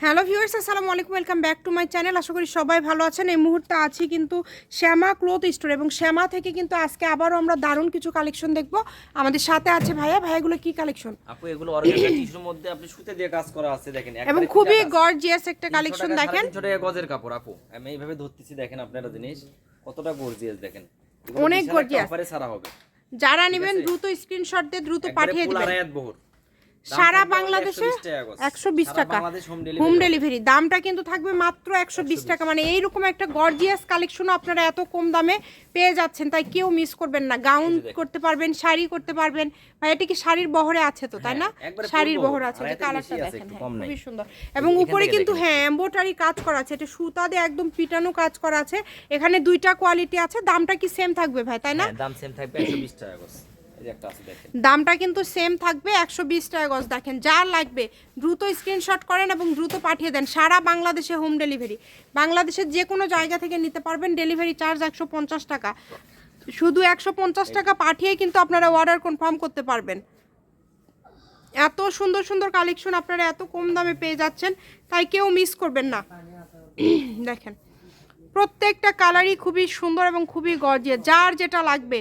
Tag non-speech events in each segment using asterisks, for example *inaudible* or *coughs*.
Hello viewers আসসালামু আলাইকুম welcome back to my channel. আশা করি সবাই ভালো আছেন। এই মুহূর্তে আছি কিন্তু শ্যামা ক্লোথ স্টোর এবং শ্যামা থেকে কিন্তু আজকে আবারও আমরা দারুণ কিছু কালেকশন দেখব। আমাদের সাথে আছে ভাইয়া। ভাইয়াগুলো কি কালেকশন? আপু এগুলো টিস্যুর *coughs* মধ্যে আপনি সুতে দিয়ে কাজ করা আছে দেখেন। এবং খুবই গর্জিয়াস একটা কালেকশন দেখেন। 350 টাকা গজের কাপড় আপু। আমি এইভাবে ধরতেছি দেখেন আপনারা জিনিস। কতটা গর্জিয়াস দেখেন। অনেক। অফারে ছাড়া হবে। যারা নেবেন দ্রুত স্ক্রিনশট দিয়ে দ্রুত পাঠিয়ে দিবেন। সারা বাংলাদেশে 120 টাকা গজ। একশো বিশ টাকা। হোম ডেলিভারি দামটা কিন্তু থাকবে মাত্র একশো বিশ টাকা। মানে এইরকম একটা গর্জিয়াস কালেকশনও আপনারা এত কম দামে পেয়ে যাচ্ছেন তাই কেউ মিস করবেন না। গাউন করতে পারবেন শাড়ি করতে পারবেন। ভাই এটা কি শাড়ির বহরে আছে তো তাই না? হ্যাঁ, full শাড়ির বহর। আছে কালারটা দেখেন হ্যাঁ। খুবই সুন্দর। এবং উপরে কিন্তু হ্যাঁ এম্বোটারি কাজ করা আছে এটা সুতা দিয়ে একদম পিটানো কাজ করা আছে। এখানে দুইটা কোয়ালিটি আছে দামটা কি সেম থাকবে ভাই তাই না? হ্যাঁ, দাম সেম থাকবে 120 টাকা দামটা কিন্তু সেম থাকবে একশো বিশ টাকা গজ। দেখেন, যার লাগবে, দ্রুত স্ক্রিনশট করেন এবং দ্রুত পাঠিয়ে দেন সারা বাংলাদেশে হোম ডেলিভারি বাংলাদেশের যে কোনো জায়গা থেকে নিতে পারবেন ডেলিভারি চার্জ একশো পঞ্চাশ টাকা। শুধু একশো পঞ্চাশ টাকা পাঠিয়ে কিন্তু আপনারা অর্ডার কনফার্ম করতে পারবেন। এত সুন্দর সুন্দর কালেকশন আপনারা এত কম দামে পেয়ে যাচ্ছেন, তাই কেউ মিস করবেন না। দেখেন প্রত্যেকটা কালারই খুবই সুন্দর এবং খুবই গর্জিয়া যার যেটা লাগবে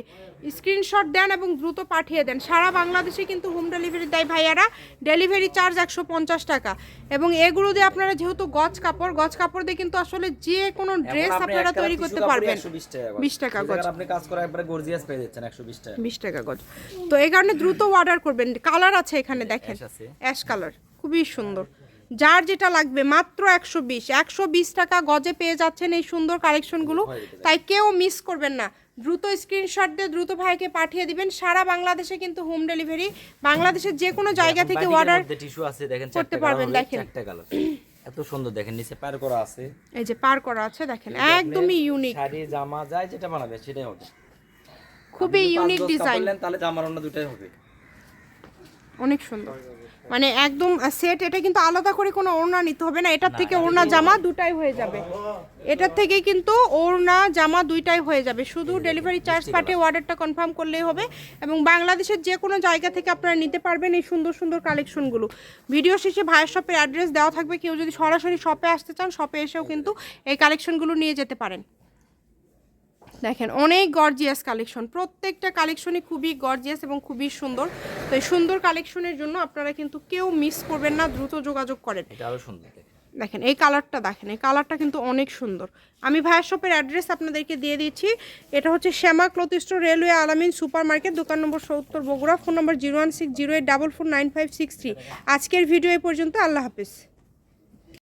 স্ক্রিনশট দেন এবং দ্রুত পাঠিয়ে দেন। সারা বাংলাদেশে কিন্তু হোম ডেলিভারি দেয় ভাইয়ারা ডেলিভারি চার্জ একশো পঞ্চাশ টাকা। এবং এগুলো দিয়ে আপনারা যেহেতু গজ কাপড় গজ কাপড় দিয়ে কিন্তু আসলে যে কোনো ড্রেস আপনারা তৈরি করতে পারবেন। 120 টাকা গজ। বিশ টাকা গজ। আপনি কাজ করা একবারে গর্জিয়াস পেয়ে যাচ্ছেন 120 টাকা। বিশ টাকা গজ। তো এই কারণে দ্রুত অর্ডার করবেন। কালার আছে এখানে দেখেন। অ্যাশ কালার খুবই সুন্দর। যার যেটা লাগবে মাত্র একশো বিশ। একশো বিশ টাকা গজে পেয়ে যাচ্ছেন এই সুন্দর কালেকশনগুলো। তাই কেউ মিস করবেন না। দ্রুত স্ক্রিনশট দিয়ে দ্রুত ভাইকে পাঠিয়ে দিবেন। সারা বাংলাদেশে কিন্তু হোম ডেলিভারি বাংলাদেশের যে কোনো জায়গা থেকে অর্ডার টিস্যু আছে দেখেন করতে পারবেন, দেখেন। কালার এত সুন্দর দেখেন নিচে পার করা আছে। এই যে পার করা আছে দেখেন একদমই ইউনিক শাড়ি জামা যায় যেটা বানাবে সেটাই হবে। খুবই ইউনিক ডিজাইন তাহলে জামার অন্য দুটাই হবে। অনেক সুন্দর। মানে একদম সেট এটা কিন্তু আলাদা করে কোনো ওড়না নিতে হবে না। এটার থেকে ওড়না জামা দুটাই হয়ে যাবে। এটার থেকে কিন্তু ওড়না জামা দুইটাই হয়ে যাবে। শুধু ডেলিভারি চার্জ পাঠিয়ে অর্ডারটা কনফার্ম করলেই হবে এবং বাংলাদেশের যে কোনো জায়গা থেকে আপনারা নিতে পারবেন এই সুন্দর সুন্দর কালেকশনগুলো ভিডিও শেষে ভাইয়ের শপের অ্যাড্রেস দেওয়া থাকবে। কেউ যদি সরাসরি শপে আসতে চান শপে এসেও কিন্তু এই কালেকশনগুলো নিয়ে যেতে পারেন। দেখেন অনেক গর্জিয়াস কালেকশন প্রত্যেকটা কালেকশনই খুবই গর্জিয়াস এবং খুবই সুন্দর। তো এই সুন্দর কালেকশনের জন্য আপনারা কিন্তু কেউ মিস করবেন না দ্রুত যোগাযোগ করেন। এটা আরও সুন্দর দেখেন। এই কালারটা দেখেন এই কালারটা কিন্তু অনেক সুন্দর। আমি ভায়া শপের অ্যাড্রেস আপনাদেরকে দিয়ে দিচ্ছি। এটা হচ্ছে Shyama cloth store railway Alamin super market দোকান নম্বর সত্তর Bogura. Phone number zero one six zero eight double four nine five six three আজকের ভিডিও এই পর্যন্ত আল্লাহ হাফিজ।